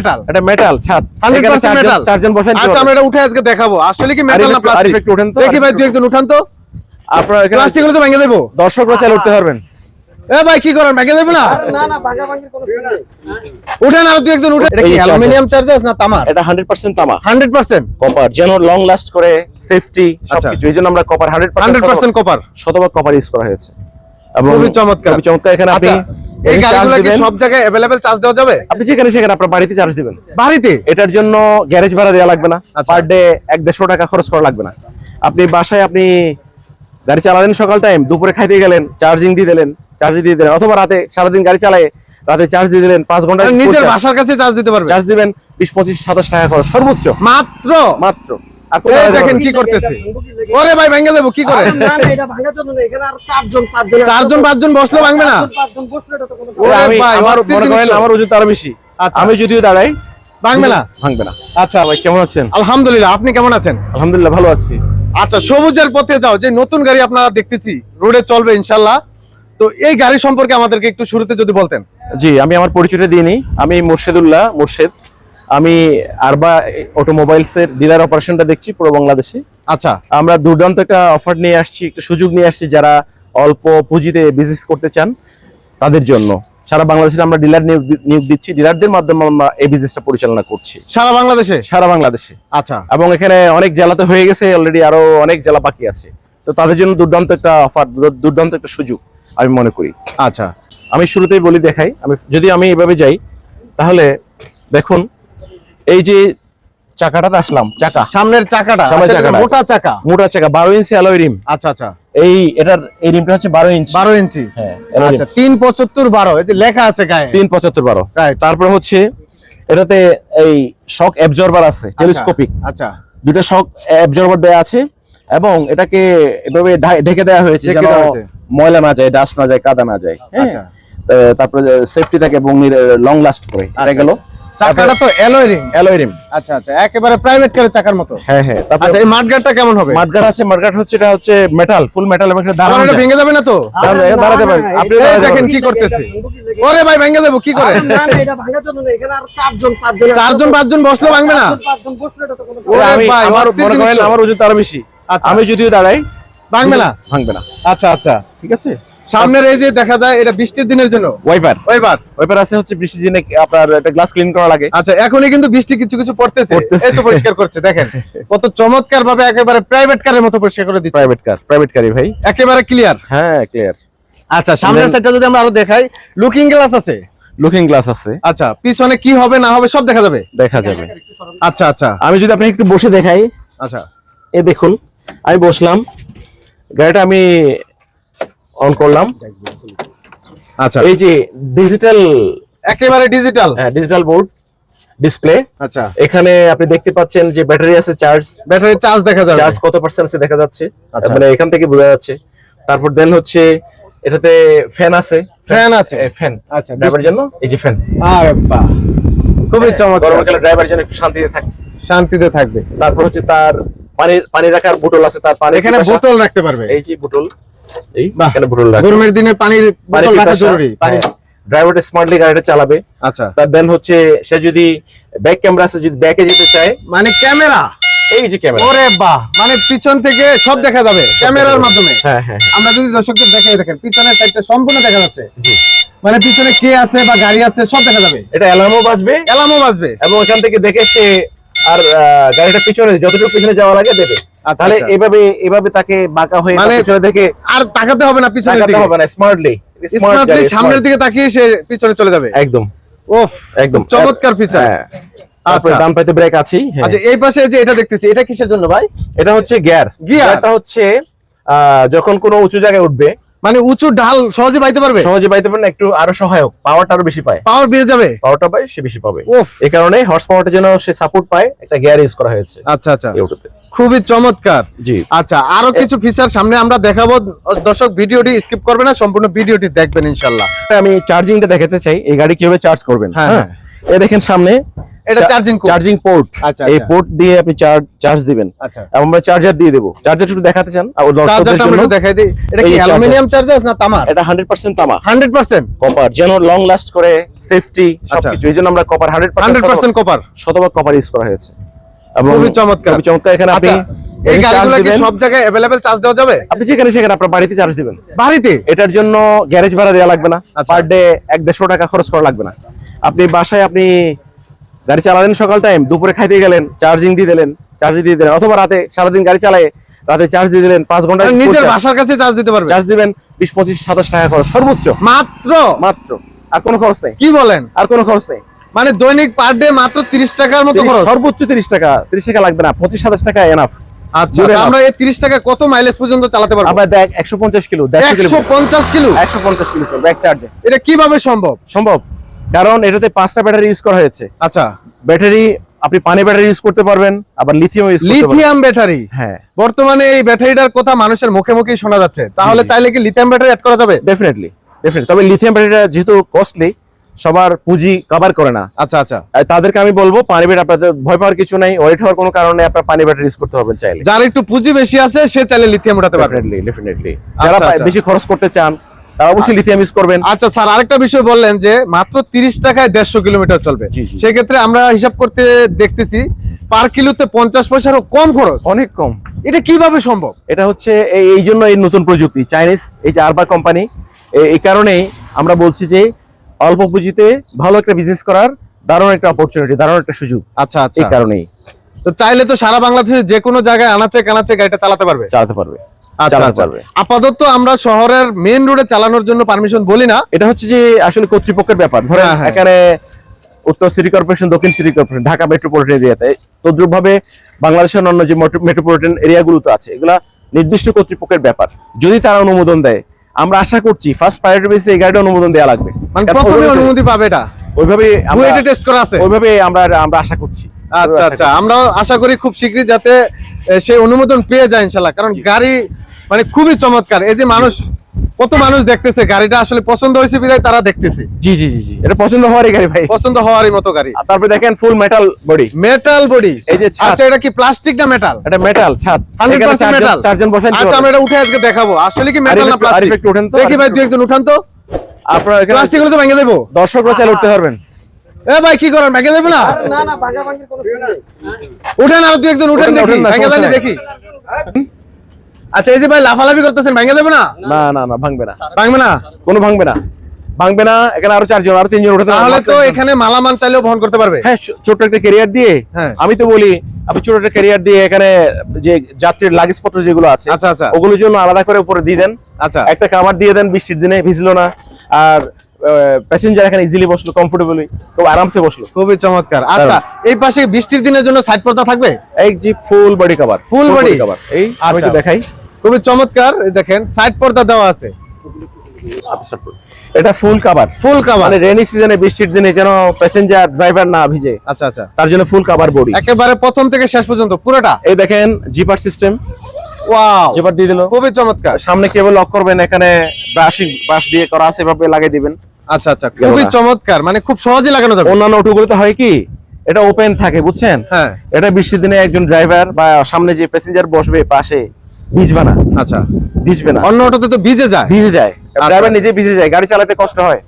Metal এটা metal ছাদ। 100% metal চারজন বসেন আচ্ছা আমরা এটা উঠে আজকে দেখাবো। আসলে কি মেটাল না প্লাস্টিক একটু উঠেন তো, দেখি ভাই দুই একজন উঠান তো। আপনারা এখানে প্লাস্টিক হলে তো ভেঙে দেবো। দর্শকরা চাইলে উঠতে পারবেন। এ ভাই কি করেন? ভেঙে দেবে না? না না ভাঙা ভাঙির কোনো সিন নেই। উঠেন আর দুই একজন উঠে এটা কি অ্যালুমিনিয়াম চার্জার না তামার? এটা 100% তামা। 100% কপার যেন লং লাস্ট করে সেফটি আচ্ছা। সবকিছু। এই জন্য আমরা কপার 100% 100% কপার শতভাগ কপার ইউজ করা হয়েছে। এবং খুবই চমৎকার। খুবই চমৎকার। এখানে আপনি আচ্ছা। এই charge গাড়িগুলো কি দিবেন। সব জায়গায় अवेलेबल চার্জ দেওয়া যাবে আপনি যেখানে সেখানে আপনার বাড়িতে চার্জ দিবেন বাড়িতে এটার জন্য গ্যারেজ ভাড়া দেওয়া লাগবে না আচ্ছা। পার ডে এক দেড়শো টাকা খরচ করা লাগবে না আপনি বাসায় আপনি গাড়ি চালালেন সকাল টাইম দুপুরে খাইতে গেলেন চার্জিং দিয়ে দিলেন চার্জ দিয়ে দিলেন অথবা রাতে সারাদিন গাড়ি চালায় রাতে চার্জ দিয়ে দিলেন পাঁচ ঘন্টা আর নিজের বাসার কাছে চার্জ দিতে পারবে চার্জ দিবেন বিশ পঁচিশ সাতাশ টাকা খরচ সর্বোচ্চ মাত্র মাত্র আর দেখেন কি করতেছে। ওরে ভাই ভেঙে দেবো কি করে? না না এটা ভাঙার জন্য না এখানে আর চারজন পাঁচজন বসলে ভাঙবে না? চারজন, পাঁচজন বসলে এটা তো কোনো ওরে আমি আমার অস্থির জিনিস করেন তো। আমার ওজন তো বেশি। আচ্ছা। আমি যদিও দাঁড়াই ভাঙবে না? ভাঙবে না। আচ্ছা ভাই কেমন আছেন? আলহামদুলিল্লাহ আপনি কেমন আছেন? আলহামদুলিল্লাহ ভালো আছি। আচ্ছা সবুজের পথে যাও যে নতুন গাড়ি আপনারা দেখতেছি রোডে চলবে ইনশাল্লাহ। তো এই গাড়ি সম্পর্কে আমাদেরকে একটু শুরুতে যদি বলতেন। জি আমি আমার পরিচয়টা দিয়ে নিই। আমি মোর্শেদুল্লাহ মোর্শেদ। আমি আরবা অটোমোবাইলস এর ডিলার অপারেশনটা দেখছি পুরো বাংলাদেশে। আচ্ছা। আমরা দুর্দান্ত একটা অফার নিয়ে আসছি একটা সুযোগ নিয়ে আসছি যারা অল্প পুঁজিতে বিজনেস করতে চান তাদের জন্য। সারা বাংলাদেশে আমরা ডিলার নিয়োগ দিচ্ছি ডিলারদের মাধ্যমে আমরা এই বিজনেসটা পরিচালনা করছি। সারা বাংলাদেশে? সারা বাংলাদেশে। আচ্ছা। এবং এখানে অনেক জেলাতে হয়ে গেছে অলরেডি আরও অনেক জেলা বাকি আছে। তো তাদের জন্য দুর্দান্ত একটা অফার দুর্দান্ত একটা সুযোগ আমি মনে করি। আচ্ছা। আমি শুরুতেই বলি দেখাই আমি যদি আমি এভাবে যাই তাহলে দেখুন এই যে চাকাটাতে আসলাম চাকা। সামনের চাকাটা সামনের আচ্ছা, চাকাটা। মোটা চাকা? মোটা চাকা বারো ইঞ্চি অ্যালয় রিম আচ্ছা আচ্ছা। এই এটার এই রিমটা হচ্ছে বারো ইঞ্চি। বারো ইঞ্চি? হ্যাঁ আচ্ছা তিন পঁচাত্তর বারো এই যে লেখা আছে গায়ে। তিন পঁচাত্তর বারো। Right. তারপরে হচ্ছে এটাতে এই শক অ্যাবজর্বার আছে টেলিস্কোপিক আচ্ছা। দুটো শক অ্যাবজর্বার দেওয়া আছে এবং এটাকে এভাবে ঢেকে দেওয়া হয়েছে যেন ময়লা না যায় ডাস্ট না যায় কাদা না যায়। হ্যাঁ? আচ্ছা। তারপরে সেফটি থাকে এবং লং লাস্ট করে। এটা আচ্ছা। গেল। চাকাটা তো অ্যালয় রিং অ্যালয় রিম আচ্ছা আচ্ছা একেবারে প্রাইভেট কারের চাকার মতো। হ্যাঁ হ্যাঁ তারপরে আচ্ছা এই মাঠগাটটা কেমন হবে? মাঠগাট আছে মাঠগাট হচ্ছে এটা হচ্ছে মেটাল ফুল মেটাল এবং এটা আমার দাঁড়ানো এটা ভেঙে যাবে না তো? দাঁড়াতে আপনি দেখেন কি করতেছে। ওরে ভাই ভেঙে দেবো কি করে? না না এটা ভাঙার জন্য না এখানে আর চারজন পাঁচজন চারজন পাঁচজন বসলে ভাঙবে না? পাঁচজন বসলে এটা তো কোনো ওরে ভাই, আমার ওজন তো আরও বেশি। আচ্ছা। আমি যদিও দাঁড়াই ভাঙবে না? ভাঙবে না। আচ্ছা আচ্ছা। ঠিক আছে? সামনের এই যে দেখা যায় এটা বৃষ্টির দিনের জন্য? ওয়াইপার ওইবার ওয়াইপার আছে হচ্ছে বৃষ্টির দিনে আপনার একটা গ্লাস ক্লিন করা লাগে। আচ্ছা এখনই কিন্তু বৃষ্টি কিছু কিছু পড়তেছে। এই তো পরিষ্কার করছে দেখেন। কত চমৎকার ভাবে একেবারে প্রাইভেট কারের মতো পরিষ্কার করে দিচ্ছে। প্রাইভেট কার প্রাইভেট কারই ভাই। একেবারে ক্লিয়ার হ্যাঁ ক্লিয়ার আচ্ছা সামনের সাইডটা যদি আমরা আরও দেখাই লুকিং গ্লাস আছে? লুকিং গ্লাস আছে। আচ্ছা পিছনে কি হবে না হবে সব দেখা যাবে? দেখা যাবে। আচ্ছা আচ্ছা। আমি যদি আপনাকে একটু বসে দেখাই আচ্ছা। এ দেখুন আমি বসলাম। গাড়িটা আমি অন করলাম। আচ্ছা। এই যে ডিজিটাল একেবারে ডিজিটাল হ্যাঁ ডিজিটাল বোর্ড ডিসপ্লে আচ্ছা। এখানে আপনি দেখতে পাচ্ছেন যে ব্যাটারি আছে চার্জ ব্যাটারি চার্জ দেখা যাবে। চার্জ কত পার্সেন্ট আছে দেখা যাচ্ছে। আচ্ছা। মানে এখান থেকে বোঝা যাচ্ছে। তারপর দেন হচ্ছে এটাতে ফ্যান আছে। ফ্যান আছে। ফ্যান আচ্ছা, ড্রাইভার জন্য এই যে ফ্যান আরে বাহ। খুবই চমৎকার। গরমকালে ড্রাইভার যেন একটু শান্তিতে থাকে। শান্তিতে থাকবে। তারপর হচ্ছে তার পানির পানি রাখার বোতল আছে তার পানি এখানে বোতল রাখতে পারবে। এই যে বোতল। এই এখানে বোতল রাখে গরমের দিনে পানির বোতল রাখা জরুরি। পানি স্মার্টলি গাড়িটা চালাবে। আচ্ছা। তার দেন হচ্ছে সে যদি ব্যাক ক্যামেরা আছে যদি ব্যাকে যেতে চায় মানে ক্যামেরা? এই যে ক্যামেরা। ওরে বাহ। মানে পিছন থেকে সব দেখা যাবে ক্যামেরার মাধ্যমে। হ্যাঁ হ্যাঁ হ্যাঁ। আমরা যদি দর্শকদের দেখাই দেখেন পিছনের সাইডটা সম্পূর্ণ দেখা যাচ্ছে। মানে পিছনে কে আছে বা গাড়ি আছে সব দেখা যাবে। এটা অ্যালার্মও বাজবে। অ্যালার্মও বাজবে। এবং এখান থেকে দেখে সে আর গাড়িটা পিছনে যতটুকু পিছনে যাওয়া লাগে দেবে। তাহলে আচ্ছা। এভাবে এভাবে তাকে বাঁকা হয়ে মানে পিছনে দেখে আর তাকাতে হবে না পিছনে তাকাতে হবে না স্মার্টলি স্মার্টলি সামনের দিকে তাকিয়ে সে পিছনে চলে যাবে। একদম। ওফ একদম। চমৎকার ফিচার হ্যাঁ। আচ্ছা। ডান পাইতে ব্রেক হ্যাঁ। আচ্ছা এই পাশে যে এটা দেখতেছি এটা কিসের জন্য ভাই? এটা হচ্ছে গিয়ার গিয়ারটা হচ্ছে আহ, যখন কোনো উঁচু জায়গায় উঠবে মানে উঁচু ঢাল সহজে বাইতে পারবে? সহজে পাইতে পারে না একটু আরও সহায়ক পাওয়ারটা আরও বেশি পায়। পাওয়ার বেড়ে যাবে? পাওয়ারটা পায় সে বেশি পাবে। এই কারণে হর্স পাওয়ারটা যেন সে সাপোর্ট পায় একটা গিয়ার ইউজ করা হয়েছে আচ্ছা আচ্ছা। খুবই চমৎকার। জি। আচ্ছা আরও কিছু ফিচার সামনে আমরা দেখাবো। দর্শক ভিডিওটি স্কিপ করবে না সম্পূর্ণ ভিডিওটি দেখবেন ইনশাল্লাহ আমি চার্জিংটা দেখাতে চাই এই গাড়ি কীভাবে চার্জ করবেন? হ্যাঁ, হ্যাঁ। এই দেখেন সামনে এটা চার্জিং চার্জিং পোর্ট আচ্ছা, এই আচ্ছা। পোর্ট দিয়ে আপনি চার্জ চার্জ দিবেন। আচ্ছা। আমরা চার্জার দিয়ে দেবো। চার্জার একটু দেখাতে চান? আর চার্জারটা আমরা একটু দেখাই দিই। এটা কি অ্যালুমিনিয়াম চার্জার না তামার? এটা হান্ড্রেড পার্সেন্ট তামা। হান্ড্রেড পার্সেন্ট কপার যেন লং লাস্ট করে সেফটি আচ্ছা। সবকিছু। এই আমরা copper hundred hundred percent copper শতভাগ কপার ইউজ করা হয়েছে। এবং খুবই চমৎকার। খুবই চমৎকার। এখানে আপনি আচ্ছা এই গাড়িগুলো কি সব জায়গায় চার্জ দেওয়া যাবে? আপনি যেখানে সেখানে আপনার বাড়িতে চার্জ দিবেন। বাড়িতে? এটার জন্য গ্যারেজ ভাড়া দেওয়া লাগবে না। আচ্ছা। পার ডে এক দেড়শো টাকা খরচ করা লাগবে না। আপনি বাসায় আপনি গাড়ি চালালেন সকাল টাইম দুপুরে খাইতে গেলেন চার্জিং দিয়ে দিলেন চার্জ দিয়ে দিলেন অথবা রাতে সারাদিন গাড়ি চালায় রাতে চার্জ দিয়ে দিলেন পাঁচ ঘণ্টা নিজের বাসার কাছে চার্জ দিতে পারবে চার্জ দিবেন বিশ পঁচিশ সাতাশ টাকা খরচ সর্বোচ্চ। মাত্র? মাত্র। আর কোনো খরচ নেই। কি বলেন? আর কোনো খরচ নেই। মানে দৈনিক পার ডে মাত্র 30 টাকার মতো খরচ? সর্বোচ্চ তিরিশ টাকা। তিরিশ টাকা লাগবে না। পঁচিশ সাতাশ টাকা এনাফ আচ্ছা আমরা এই 30 টাকা কত মাইলেজ পর্যন্ত চালাতে পারব? আমরা দেখ একশো পঞ্চাশ কিলো দেড়শো কিলো। 150 কিলো? একশো পঞ্চাশ কিলো চলবে এক চার্জে এটা কীভাবে সম্ভব? সম্ভব। কারণ এটাতে পাঁচটা ব্যাটারি ইউজ করা হয়েছে। আচ্ছা। ব্যাটারি আপনি পানি ব্যাটারি ইউজ করতে পারবেন আবার লিথিয়াম ইউজ লিথিয়াম ব্যাটারি হ্যাঁ। বর্তমানে এই ব্যাটারিটার কথা মানুষের মুখে মুখেই শোনা যাচ্ছে। তাহলে। চাইলে কি লিথিয়াম ব্যাটারি অ্যাড করা যাবে? ডেফিনেটলি ডেফিনেটলি তবে লিথিয়াম ব্যাটারিটা যেহেতু কস্টলি সবার পুঁজি কভার করে না। আচ্ছা আচ্ছা। তাদেরকে আমি বলব পানি ব্যাটারি আপনাদের ভয় পাওয়ার কিছু নাই ওয়েট হওয়ার কোনো কারণে আপনার পানি ব্যাটারি ইউজ করতে পারবেন চাইলে। যার একটু পুঁজি বেশি আছে সে চাইলে লিথিয়াম উঠাতে পারবে। ডেফিনেটলি ডেফিনেটলি যারা আচ্ছা, পা- আচ্ছা। বেশি খরচ করতে চান অবশ্যই লিথিয়াম ইউজ করবেন। আচ্ছা স্যার আরেকটা বিষয় বললেন যে মাত্র 30 টাকায় দেড়শো কিলোমিটার চলবে। জি। সেক্ষেত্রে আমরা হিসাব করতে দেখতেছি পার কিলোতে পঞ্চাশ পয়সারও কম খরচ। অনেক কম। এটা কীভাবে সম্ভব? এটা হচ্ছে এই এই জন্য এই নতুন প্রযুক্তি চাইনিজ এই যে আরবা কোম্পানি এই কারণেই আমরা বলছি যে অল্প পুঁজিতে ভালো একটা বিজনেস করার দারুণ একটা অপরচুনিটি দারুণ একটা সুযোগ। আচ্ছা আচ্ছা। এই কারণেই। তো চাইলে তো সারা বাংলাদেশে যে কোনো জায়গায় আনাচে কানাচে গাড়িটা চালাতে পারবে। চালাতে পারবে। আচ্ছা আচ্ছা। পারবে। আপাতত আমরা শহরের মেইন রোডে চালানোর জন্য পারমিশন বলি না। এটা হচ্ছে যে আসলে কর্তৃপক্ষের ব্যাপার। ধরেন হ্যাঁ, হ্যাঁ। এখানে উত্তর সিটি কর্পোরেশন দক্ষিণ সিটি কর্পোরেশন ঢাকা মেট্রোপলিটন এরিয়াতে তদ্রুপ ভাবে বাংলাদেশের অন্যান্য যে মেট্রোপলিটন এরিয়াগুলোতে আছে এগুলা নির্দিষ্ট কর্তৃপক্ষের ব্যাপার। যদি তারা অনুমোদন দেয় আমরা আশা করছি ফার্স্ট প্রায়োরিটি বেসে এই গাড়িটা অনুমোদন দেওয়া লাগবে। মানে প্রথমে অনুমতি পাবে এটা? ওইভাবে বুয়েটে টেস্ট করা আছে? ওইভাবে আমরা আমরা আশা করছি। আচ্ছা আচ্ছা। আমরা আশা করি খুব শীঘ্রই যাতে সেই অনুমোদন পেয়ে যায় ইনশাল্লাহ কারণ গাড়ি মানে খুবই চমৎকার। এই যে মানুষ কত মানুষ দেখতেছে গাড়িটা আসলে পছন্দ হয়েছে বিধায় তারা দেখতেছে। জি জি জি জি। এটা পছন্দ হওয়ারই গাড়ি ভাই। পছন্দ হওয়ারই মতো গাড়ি। আর তারপরে দেখেন full metal body metal body এই যে ছাদ। আচ্ছা এটা কি প্লাস্টিক না মেটাল এটা মেটাল ছাদ। হান্ড্রেড এখানে পার্সেন্ট চারজন- মেটাল চারজন বসেন আচ্ছা আমরা এটা উঠে আজকে দেখাবো। আসলে কি মেটাল না প্লাস্টিক একটু উঠেন তো, দেখি ভাই দুই একজন উঠান তো। আপনারা এখানে প্লাস্টিক হলে তো ভেঙে দেবো। দর্শকরা চাইলে উঠতে পারবেন। এ ভাই কি করেন? ভেঙে দেবে না? না না ভাঙা ভাঙির কোনো সিন নেই উঠেন আর দুই একজন উঠেন উঠেন দেখি। ভেঙে দেন দেখি। আচ্ছা এই যে ভাই লাফালাফি করতেছেন ভেঙে দেবে না? না না না ভাঙবে না। ভাঙবে না? কোনো ভাঙবে না। ভাঙবে না এখানে আরও চারজন আরও তিনজন উঠে তাহলে তো এখানে মালামাল চাইলেও বহন করতে পারবে। হ্যাঁ ছো- ছোট্ট একটা ক্যারিয়ার দিয়ে হ্যাঁ। আমি তো বলি আপনি ছোট একটা ক্যারিয়ার দিয়ে এখানে যে যাত্রীর লাগেজ পত্র যেগুলো আছে আচ্ছা আচ্ছা। ওগুলোর জন্য আলাদা করে উপরে দিয়ে দেন। আচ্ছা। একটা কাভার দিয়ে দেন বৃষ্টির দিনে ভিজলো না। আর প্যাসেঞ্জার এখানে ইজিলি বসল কমফোর্টেবলি খুব আরামসে বসল। খুবই চমৎকার। আচ্ছা এই পাশে বৃষ্টির দিনের জন্য সাইড পর্দা থাকবে? এই যে full body cover Full body? Cover এই আমি আচ্ছা। দেখাই। খুবই চমৎকার দেখেন সাইড পর্দা দেওয়া আছে। আচ্ছা, এটা ফুল কভার ফুল কাভার মানে রেনি সিজনে বৃষ্টির দিনে যেন প্যাসেঞ্জার ড্রাইভার না ভিজে আচ্ছা আচ্ছা। তার জন্য ফুল কভার বডি একেবারে প্রথম থেকে শেষ পর্যন্ত পুরোটা? এই দেখেন জিপার সিস্টেম ওয়াও জিপার দিয়ে দিল। খুবই চমৎকার। সামনে কেবল লক করবেন এখানে ব্রাশিং ব্রাশ দিয়ে করা আছে এভাবে লাগিয়ে দিবেন। আচ্ছা আচ্ছা খুবই চমৎকার। মানে খুব সহজে লাগানো যাবে। অন্যান্য অটোগুলোতে হয় কি এটা ওপেন থাকে বুঝছেন? হ্যাঁ। এটা বৃষ্টির দিনে একজন ড্রাইভার বা সামনে যে প্যাসেঞ্জার বসবে পাশে ভিজবে না। আচ্ছা। ভিজবে না। অন্য অটোতে তো ভিজে যায়। ভিজে যায়। ড্রাইভার নিজে ভিজে যায় গাড়ি চালাতে কষ্ট হয়।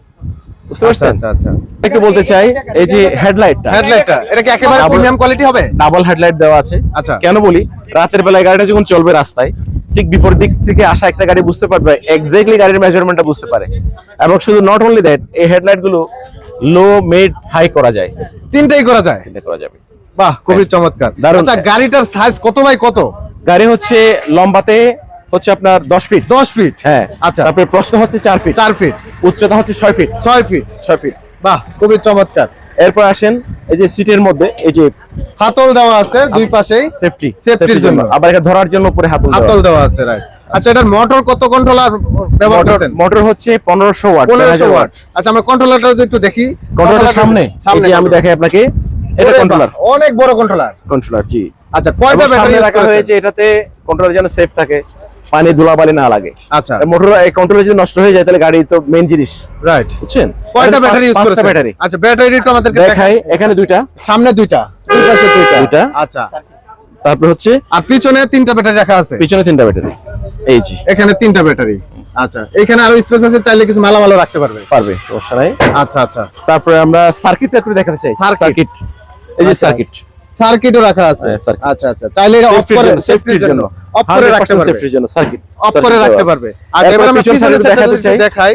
বুঝতে আচ্ছা পারছেন? আচ্ছা আচ্ছা। একটু বলতে চাই এই যে হেডলাইটটা। হেডলাইটটা এটা কি একেবারে প্রিমিয়াম কোয়ালিটি হবে? ডাবল হেডলাইট দেওয়া আছে। আচ্ছা। কেন বলি রাতের বেলায় গাড়িটা যখন চলবে রাস্তায় ঠিক বিপরীত দিক থেকে আসা একটা গাড়ি বুঝতে পারবে এক্স্যাক্টলি গাড়ির মেজারমেন্টটা বুঝতে পারে। এবং শুধু নট অনলি দ্যাট এই হেডলাইটগুলো লো মিড হাই করা যায়। তিনটাই করা যায়? করা যাবে। বাহ খুবই চমৎকার। আচ্ছা গাড়িটার সাইজ কত বাই কত? গাড়ি হচ্ছে লম্বাতে হচ্ছে আপনার দশ ফিট দশ ফিট হ্যাঁ। আচ্ছা। তারপরে প্রশ্ন হচ্ছে চার ফিট চার ফিট উচ্চতা হচ্ছে ছয় ফিট ছয় ফিট ছয় ফিট বাহ খুবই চমৎকার। এরপর আসেন এই যে সিটের মধ্যে এই যে হাতল দেওয়া আছে দুই পাশেই সেফটি সেফটির জন্য। আবার এটা ধরার জন্য উপরে হাতল হাতল দেওয়া আছে রাইট আচ্ছা এটার মোটর কত কন্ট্রোলার ব্যবহার করছেন? মোটর হচ্ছে পনেরোশো ওয়াট পনেরোশো ওয়াট। আচ্ছা আমরা কন্ট্রোলারটা একটু দেখি। কন্ট্রোলার সামনে। এই যে আমি দেখাই আপনাকে। এটা কন্ট্রোলার অনেক বড় কন্ট্রোলার কন্ট্রোলার জি। আচ্ছা কয়টা ব্যাটারি রাখা হয়েছে এটাতে কন্ট্রোলার যেন সেফ থাকে পানি ধুলাবালি না লাগে। আচ্ছা। মোটর কন্ট্রোল যদি নষ্ট হয়ে যায় তাহলে গাড়ি তো মেইন জিনিস। রাইট বুঝছেন? কয়টা ব্যাটারি ইউজ করেছে ব্যাটারি আচ্ছা ব্যাটারি একটু আমাদেরকে দেখাই। এখানে দুইটা। সামনে দুইটা। দুই পাশে দুইটা। দুইটা। আচ্ছা। তারপর হচ্ছে আর পিছনে তিনটা ব্যাটারি রাখা আছে? পিছনে তিনটা ব্যাটারি এই জি এখানে তিনটা ব্যাটারি আচ্ছা এখানে আরও স্পেস আছে চাইলে কিছু মালা মালামালও রাখতে পারবে। পারবে সমস্যা নাই। আচ্ছা আচ্ছা। তারপরে আমরা সার্কিটটা একটু দেখাতে চাই। সার্কিট এই যে আচ্ছা। সার্কিট সার্কিটও রাখা আছে। হ্যাঁ, আচ্ছা আচ্ছা। চাইলে অফ করে সেফটির জন্য। অফ করে রাখতে পারবে। সেফটির জন্য সার্কিট। অফ করে রাখতে পারবে। আর এবার আমরা পিছনে দেখাতে চাই দেখাই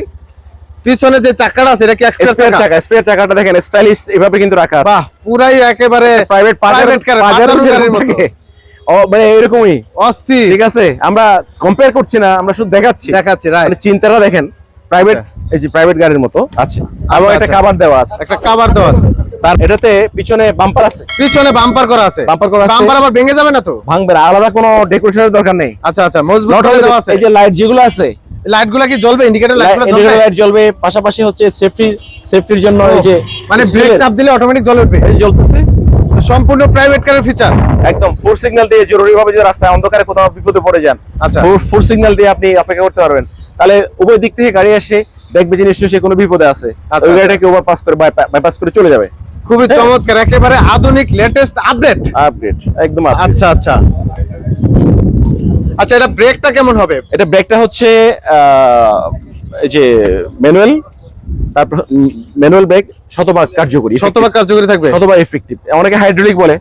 পিছনে যে চাকাটা আছে এটা কি এক্সট্রা চাকা? চাকা স্পেয়ার চাকাটা দেখেন স্টাইলিশ এভাবে কিন্তু রাখা আছে। বাহ পুরাই একেবারে প্রাইভেট প্রাইভেট কার বাজারু গাড়ির মতো। মানে এরকমই। অস্থির। ঠিক আছে আমরা কম্পেয়ার করছি না আমরা শুধু দেখাচ্ছি। দেখাচ্ছি রাইট মানে চিন্তাটা দেখেন প্রাইভেট এই যে প্রাইভেট গাড়ির মতো আছে। এবং একটা আচ্ছা। কাভার দেওয়া আছে। একটা কভার দেওয়া আছে। তার এটাতে পিছনে বাম্পার আছে। পিছনে বাম্পার করা আছে। Bumper করা আছে। বাম্পার আবার ভেঙে যাবে না তো? ভাঙবে না আলাদা কোনো ডেকোরেশনের দরকার নেই। আচ্ছা আচ্ছা মজবুত করে দেওয়া আছে। এই যে লাইট যেগুলো আছে লাইটগুলা কি জ্বলবে? ইন্ডিকেটর লাইটগুলা জ্বলবে? লাইট জ্বলবে পাশাপাশি হচ্ছে সেফটি সেফটির জন্য এই যে মানে ব্রেক চাপ দিলে অটোমেটিক জ্বলে উঠবে? এই জ্বলতেছে। সম্পূর্ণ প্রাইভেট কারের ফিচার একদম ফুল সিগন্যাল দিয়ে জরুরি ভাবে যদি রাস্তায় অন্ধকারে কোথাও বিপদে পড়ে যান আচ্ছা। ফুল সিগন্যাল দিয়ে আপনি অপেক্ষা করতে পারবেন। তাহলে উভয় দিক থেকে গাড়ি এসে দেখবে যে নিশ্চয়ই সে কোনো বিপদে আছে। আচ্ছা, ওই গাড়িটাকে ওভারপাস করে বাইপাস করে চলে যাবে। খুবই চমৎকার একেবারে আধুনিক লেটেস্ট আপডেট আপডেট একদম। আচ্ছা আচ্ছা। আচ্ছা এটা ব্রেকটা কেমন হবে? এটা ব্রেকটা হচ্ছে এই যে ম্যানুয়াল তারপর ম্যানুয়াল ব্রেক শতভাগ কার্যকরী শতভাগ কার্যকরী থাকবে? শতভাগ এফেক্টিভ অনেকে হাইড্রোলিক বলে।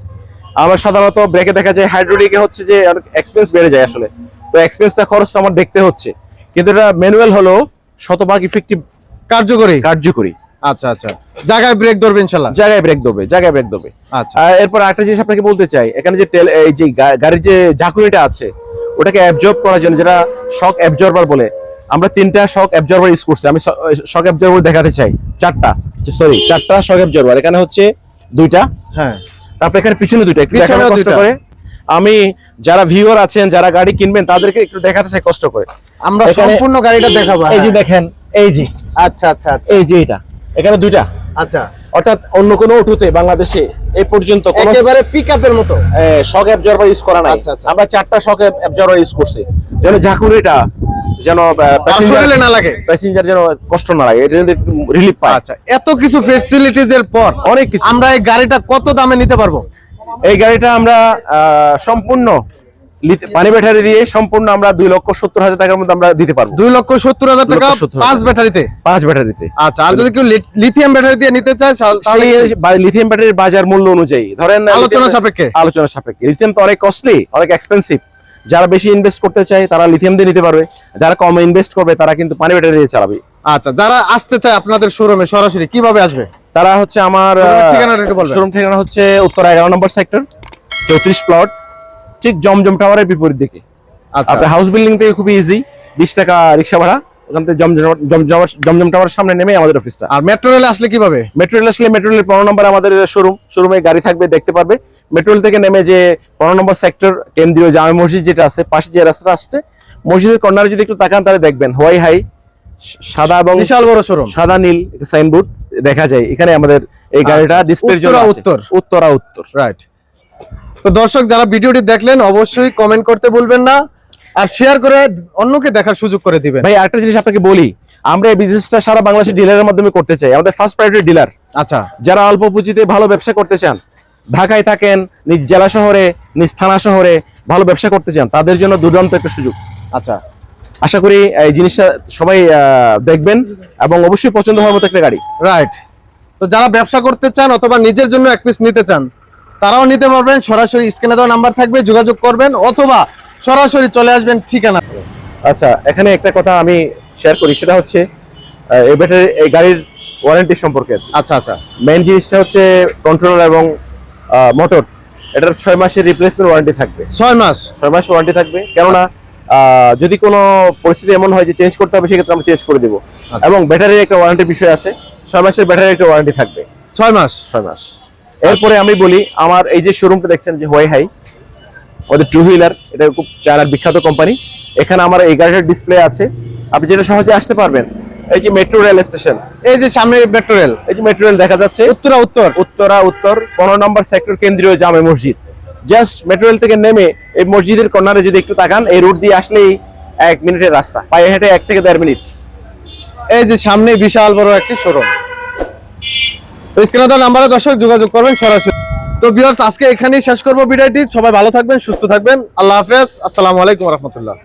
আমরা সাধারণত ব্রেকে দেখা যায় হাইড্রোলিকে হচ্ছে যে অনেক এক্সপেন্স বেড়ে যায় আসলে। তো এক্সপেন্সটা খরচটা আমার দেখতে হচ্ছে। কিন্তু এটা ম্যানুয়াল হলো শতভাগ ইফেক্টিভ কার্যকরী? কার্যকরী। আচ্ছা আচ্ছা। জায়গায় ব্রেক ধরবে ইনশাল্লাহ? জায়গায় ব্রেক দেবে জায়গায় ব্রেক দেবে আচ্ছা। এরপর একটা জিনিস আপনাকে বলতে চাই এখানে যে তেল এই যে গাড়ির যে ঝাঁকুনিটা আছে ওটাকে অ্যাবজর্ব করার জন্য যেটা শক অ্যাবজর্বার বলে আমরা তিনটা শক অ্যাবজর্বার ইউজ করছি। আমি শক অ্যাবজর্বার দেখাতে চাই চারটা সরি চারটা শক অ্যাবজর্বার এখানে হচ্ছে দুইটা হ্যাঁ। তারপর এখানে পিছনে দুইটা কষ্ট দুইটা। করে। আমি যারা ভিউয়ার আছেন যারা গাড়ি কিনবেন তাদেরকে একটু দেখাতে চাই কষ্ট করে। আমরা সম্পূর্ণ গাড়িটা দেখাবো এই যে হ্যাঁ। দেখেন এই যে। আচ্ছা আচ্ছা আচ্ছা। এই যে এটা। এখানে দুইটা? আচ্ছা। অর্থাৎ অন্য কোনো অটোতে বাংলাদেশে এই পর্যন্ত একেবারে পিকআপের মতো। শক অ্যাবজর্বার ইউজ করা নাই। আচ্ছা, আচ্ছা। আমরা চারটা শক অ্যাবজর্বার ইউজ করছি। যেন ঝাঁকুনিটা যেন শরীরে না লাগে। প্যাসেঞ্জার যেন কষ্ট না লাগে এটা রিলিফ পায়। আচ্ছা এত কিছু ফেসিলিটিজ এর পর অনেক কিছু। আমরা এই গাড়িটা কত দামে নিতে পারব? এই গাড়িটা আমরা সম্পূর্ণ পানি ব্যাটারি দিয়ে সম্পূর্ণ আমরা দুই লক্ষ সত্তর হাজার টাকার মধ্যে আমরা দিতে পারব। দুই লক্ষ সত্তর হাজার টাকা পাঁচ ব্যাটারিতে? পাঁচ ব্যাটারিতে। আচ্ছা আর যদি কেউ লিথিয়াম ব্যাটারি দিয়ে নিতে চায় তাহলে লিথিয়াম ব্যাটারির বাজার মূল্য অনুযায়ী ধরেন আলোচনা সাপেক্ষে। আলোচনা সাপেক্ষে। লিথিয়াম তো অনেক কস্টলি অনেক এক্সপেন্সিভ যারা বেশি ইনভেস্ট করতে চায় তারা লিথিয়াম দিয়ে নিতে পারবে। যারা কম ইনভেস্ট করবে তারা কিন্তু পানি ব্যাটারি দিয়ে চালাবে। আচ্ছা যারা আসতে চায় আপনাদের শোরুমে সরাসরি কীভাবে আসবে? তারা হচ্ছে আমার Showroom-এর একটু বলবেন। শোরুম ঠিকানা হচ্ছে উত্তর এগারো নম্বর সেক্টর চৌত্রিশ প্লট ঠিক জমজম টাওয়ারের বিপরীত দিকে। আচ্ছা। আপনার হাউস বিল্ডিং থেকে খুবই ইজি বিশ টাকা রিক্সা ভাড়া ওখান থেকে জমজম জমজম জমজম সামনে নেমে আমাদের অফিসটা আর মেট্রো রেলে আসলে কীভাবে? মেট্রো রেল আসলে মেট্রো রেলের পনেরো নম্বর আমাদের শোরুম শোরুমে গাড়ি থাকবে দেখতে পারবে। মেট্রো রেল থেকে নেমে যে পনেরো নম্বর সেক্টর কেন্দ্রীয় জামে মসজিদ যেটা আছে পাশে যে রাস্তা আসছে মসজিদের কর্নারে যদি একটু তাকান তাহলে দেখবেন হোয়াই হাই সাদা এবং বিশাল বড় শোরুম সাদা নীল সাইনবোর্ড দেখা যায়। এখানে আমাদের এই গাড়িটা আচ্ছা, ডিসপ্লের জন্য উত্তর। উত্তরা। উত্তর রাইট তো দর্শক যারা ভিডিওটি দেখলেন অবশ্যই কমেন্ট করতে বলবেন না আর শেয়ার করে অন্যকে দেখার সুযোগ করে দিবেন। ভাই আরেকটা জিনিস আপনাকে বলি আমরা এই বিজনেসটা সারা বাংলাদেশের ডিলারের মাধ্যমে করতে চাই। আমাদের ফার্স্ট প্রায়োরিটি ডিলার আচ্ছা। যারা অল্প পুঁজিতে ভালো ব্যবসা করতে চান ঢাকায় থাকেন নিজ জেলা শহরে নিজ থানা শহরে ভালো ব্যবসা করতে চান তাদের জন্য দুর্দান্ত একটা সুযোগ। আচ্ছা। আশা করি এই জিনিসটা সবাই দেখবেন এবং অবশ্যই পছন্দ হওয়ার মতো একটা গাড়ি। রাইট তো যারা ব্যবসা করতে চান অথবা নিজের জন্য এক পিস নিতে চান তারাও নিতে পারবেন সরাসরি স্ক্রিনে দেওয়া নাম্বার থাকবে যোগাযোগ করবেন অথবা সরাসরি চলে আসবেন ঠিকানা। আচ্ছা এখানে একটা কথা আমি শেয়ার করি সেটা হচ্ছে এই ব্যাটারি এই গাড়ির ওয়ারেন্টি সম্পর্কে। আচ্ছা আচ্ছা। মেইন জিনিসটা হচ্ছে কন্ট্রোলার এবং মোটর এটার ছয় মাসের রিপ্লেসমেন্ট ওয়ারেন্টি থাকবে। ছয় মাস। ছয় মাস ওয়ারেন্টি থাকবে। কেননা যদি কোনো পরিস্থিতি এমন হয় যে চেঞ্জ করতে হবে সেক্ষেত্রে আমরা চেঞ্জ করে দেবো। এবং ব্যাটারির একটা ওয়ারেন্টির বিষয় আছে ছয় মাসের ব্যাটারির একটা ওয়ারেন্টি থাকবে। ছয় মাস। ছয় মাস। এরপরে আমি বলি আমার এই যে শোরুমটা দেখছেন যে হোয়াই হাই আমাদের টু হুইলার এটা খুব চায়নার বিখ্যাত কোম্পানি এখানে আমার এই গাড়িটার ডিসপ্লে আছে। আপনি যেটা সহজে আসতে পারবেন এই যে মেট্রো রেল স্টেশন এই যে সামনে মেট্রো রেল এই যে মেট্রো রেল দেখা যাচ্ছে। উত্তরা উত্তর। উত্তরা উত্তর পনেরো নম্বর সেক্টর কেন্দ্রীয় জামে মসজিদ। জাস্ট মেট্রো রেল থেকে নেমে এই মসজিদের কর্নারে যদি একটু তাকান এই রুট দিয়ে আসলেই এক মিনিটের রাস্তা। পায়ে হেঁটে এক থেকে দেড় মিনিট। এই যে সামনে বিশাল বড় একটি শোরুম স্ক্রিনে নাম্বারে দর্শক যোগাযোগ করবেন সরাসরি। তো ভিউয়ার্স আজকে এখানেই শেষ করব ভিডিওটি সবাই ভালো থাকবেন, সুস্থ থাকবেন। আল্লাহ হাফেজ। আসসালামু আলাইকুম রহমতুল্লাহ।